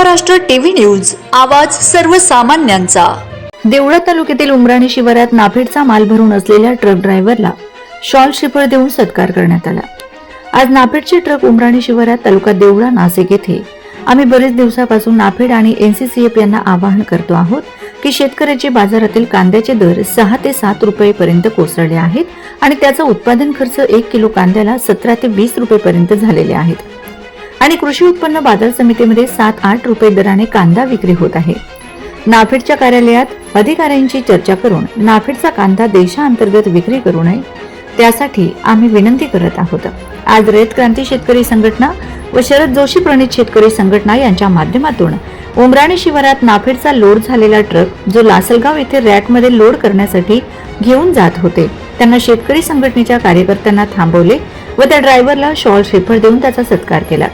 Maharashtra TV news आवाज सर्वसामान्यांचा. देवळा तालुक्यातील उमराणी शिवारात नाफेडचा माल भरून असलेल्या ट्रक ड्रायव्हरला शॉल श्रीफळ देऊन सत्कार करण्यात आला. आज नाफेडचे ट्रक उमराणी शिवारात तालुका देवळा नाशिक येथे. आम्ही बरेच दिवसापासून नाफेड आणि एनसीसीएफ यांना आवाहन करतो आहोत की शेतकऱ्याचे बाजारातील कांद्याचे दर सहा ते सात रुपयेपर्यंत कोसळले आहेत आणि त्याचा उत्पादन खर्च एक किलो कांद्याला सतरा ते वीस रुपयेपर्यंत झालेले आहेत. आणि कृषी उत्पन्न बाजार समितीमध्ये सात आठ रुपये दराने कांदा विक्री होत आहे. नाफेडच्या कार्यालयात अधिकाऱ्यांची चर्चा करून नाफेडचा कांदा देशांतर्गत विक्री करू नये त्यासाठी आम्ही विनंती करत आहोत. आज रयत क्रांती शेतकरी संघटना व शरद जोशी प्रणित शेतकरी संघटना यांच्या माध्यमातून उमराणी शिवारात नाफेडचा लोड झालेला ट्रक जो लासलगाव येथे रॅकमध्ये लोड करण्यासाठी घेऊन जात होते त्यांना शेतकरी संघटनेच्या कार्यकर्त्यांना थांबवले व त्या ड्रायव्हरला शॉल शेफर देऊन त्याचा सत्कार केला.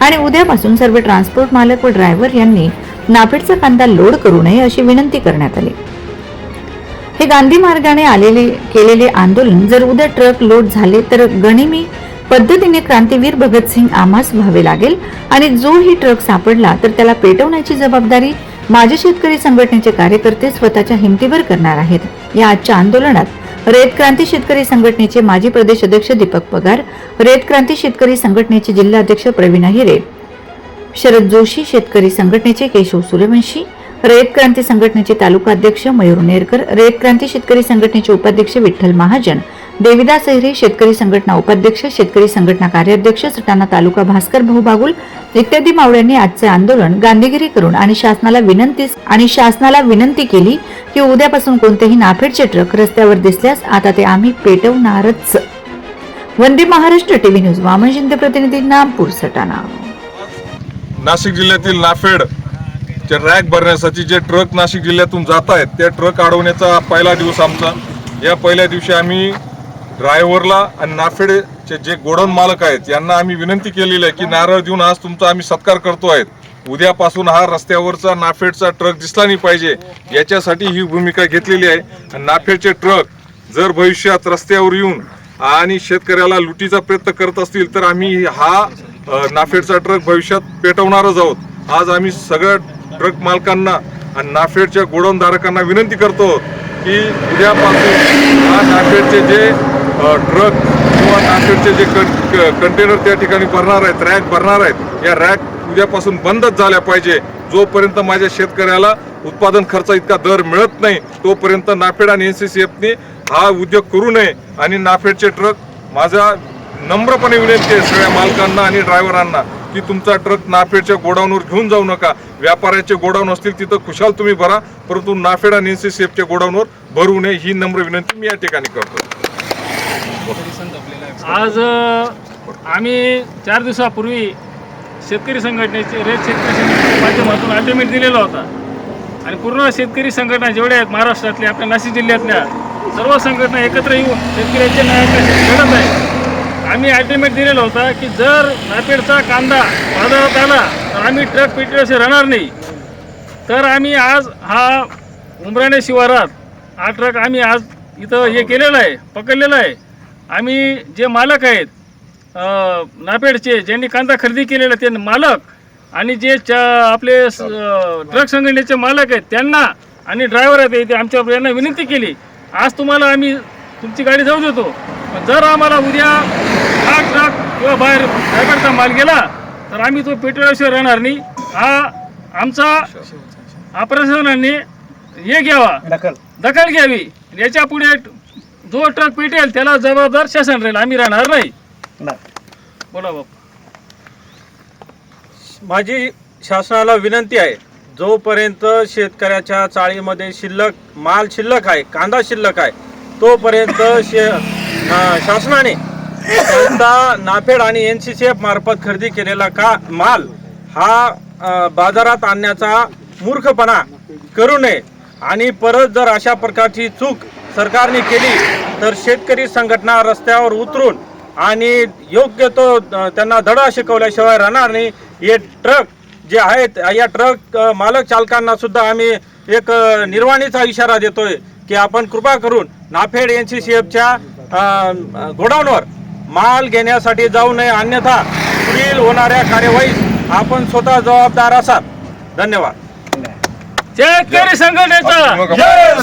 आणि उद्यापासून सर्व ट्रान्सपोर्ट मालक व ड्रायव्हर यांनी नाफेडचा कांदा लोड करू नये अशी विनंती करण्यात आली. हे गांधी मार्गाने आलेले केलेले आंदोलन जर उद्या ट्रक लोड झाले तर गणिमी पद्धतीने क्रांतीवीर भगतसिंग आम्हास व्हावे लागेल आणि जो ही ट्रक सापडला तर त्याला पेटवण्याची जबाबदारी माझे शेतकरी संघटनेचे कार्यकर्ते स्वतःच्या हिमतीवर करणार आहेत. या आजच्या आंदोलनात रयत क्रांती शेतकरी संघटनेचे माजी प्रदेश अध्यक्ष दीपक पगार रयत क्रांती शेतकरी संघटनेचे जिल्हा अध्यक्ष प्रवीण हिरे शरद जोशी शेतकरी संघटनेचे केशव सूर्यवंशी रयत क्रांती संघटनेचे तालुका अध्यक्ष मयूर नेरकर रयत क्रांती शेतकरी संघटनेचे उपाध्यक्ष विठ्ठल महाजन देविदास अहिरे शेतकरी संघटना उपाध्यक्ष शेतकरी संघटना कार्याध्यक्ष सटाणा तालुका भास्कर भाऊ बागुल इत्यादी मावळ्यांनी आजचे आंदोलन गांधीगिरी करून आणि शासनाला विनंती आणि शासनाला विनंती केली की उद्यापासून कोणतेही नाफेडचे ट्रक रस्त्यावर दिसल्यास आता ते आम्ही पेटवणारच. वंदे महाराष्ट्र टीव्ही न्यूज वामन शिंदे प्रतिनिधी नागपूर सटाणा. नाशिक जिल्ह्यातील नाफेड जे रॅक भरण्यासाठी जे ट्रक नाशिक जिल्ह्यातून जात आहेत ते ट्रक अडवण्याचा पहिला दिवस आमचा. या पहिल्या दिवशी आम्ही ड्रायव्हरला आणि नाफेडचे जे गोडाऊन मालक आहेत यांना आम्ही विनंती केलेली आहे की नारळ देऊन आज तुमचा आम्ही सत्कार करतो आहेत उद्यापासून हा रस्त्यावरचा नाफेडचा ट्रक दिसला नाही पाहिजे याच्यासाठी ही भूमिका घेतलेली आहे. आणि नाफेडचे ट्रक जर भविष्यात रस्त्यावर येऊन आणि शेतकऱ्याला लुटीचा प्रयत्न करत असतील तर आम्ही हा नाफेडचा ट्रक भविष्यात पेटवणारच आहोत. आज आम्ही सगळ्या ट्रक मालकांना आणि नाफेडच्या गोडाऊनधारकांना विनंती करतो की उद्यापासून हा नाफेडचे जे ट्रक किंवा नाफेडचे जे कं- कंटेनर त्या ठिकाणी भरणार आहेत रॅक भरणार आहेत या रॅक उद्यापासून बंदच झाल्या पाहिजे. जोपर्यंत माझ्या शेतकऱ्याला उत्पादन खर्च इतका दर मिळत नाही तोपर्यंत नाफेड आणि एन सी सी एफने हा उद्योग करू नये आणि नाफेडचे ट्रक माझा नम्रपणे विनंती आहे सगळ्या मालकांना आणि ड्रायव्हरांना की तुमचा ट्रक नाफेडच्या गोडाऊनवर घेऊन जाऊ नका. व्यापाऱ्याचे गोडाऊन असतील तिथं खुशाल तुम्ही भरा परंतु नाफेड आणि एन सी सी एफच्या गोडाऊनवर भरू नये ही नम्र विनंती मी या ठिकाणी करतो. आज आम्ही चार दिवसापूर्वी शेतकरी संघटनेचे रेत शेतकरी संघटनेच्या माध्यमातून अल्टिमेट दिलेला होता. आणि पूर्ण शेतकरी संघटना जेवढ्या आहेत महाराष्ट्रातल्या आपल्या नाशिक जिल्ह्यातल्या सर्व संघटना एकत्र येऊन शेतकऱ्यांच्या न्यायासाठी लढत आहे आम्ही अल्टिमेट दिलेला होता की जर नापेडचा कांदा बाजारात आला तर आम्ही ट्रक पेटल्याशिवाय राहणार नाही. तर आम्ही आज हा उमराणे शिवारात हा ट्रक आम्ही आज इथं हे केलेला आहे पकडलेला आहे. आम्ही जे मालक आहेत नापेडचे ज्यांनी कांदा खरेदी केलेला ते मालक आणि जे चा आपले ट्रक संघटनेचे मालक आहेत त्यांना आणि ड्रायव्हर आहेत ते आमच्या यांना विनंती केली आज तुम्हाला आम्ही तुमची गाडी जाऊ देतो. पण जर आम्हाला उद्या हा ट्रक किंवा बाहेर ड्रायव्हरचा माल गेला तर आम्ही तो पेट्रोलशिवाय राहणार नाही. हा आमचा प्रशासनाने हे घ्यावा. दखल घ्यावी. याच्यापुढे जो ट्रक पेटेल त्याला जबाबदार शासन राहील. आम्ही राहणार नाही. बोला बाप माझी शासनाला विनंती आहे जोपर्यंत शेतकऱ्याच्या चाळीमध्ये शिल्लक माल शिल्लक आहे कांदा शिल्लक आहे तोपर्यंत शे अं, शासनाने त्यांचा नाफेड आणि एन सी सी एफ मार्फत खरेदी केलेला का माल हा अं, बाजारात आणण्याचा मूर्खपणा करू नये. आणि परत जर अशा प्रकारची चूक सरकारने केली तर शेतकरी संघटना रस्त्यावर उतरून आणि योग्य तो त्यांना धडा शिकवल्याशिवाय राहणार नाही. हे ट्रक जे आहेत या ट्रक मालक चालकांना सुद्धा आम्ही एक निर्वाणीचा इशारा देतोय की आपण कृपा करून नाफेड एन सी सी एफच्या गोडाऊनवर माल घेण्यासाठी जाऊ नये अन्यथा पुढील होणाऱ्या कार्यवाहीस आपण स्वतः जबाबदार असाल. धन्यवाद. शेतकरी संघटनेचा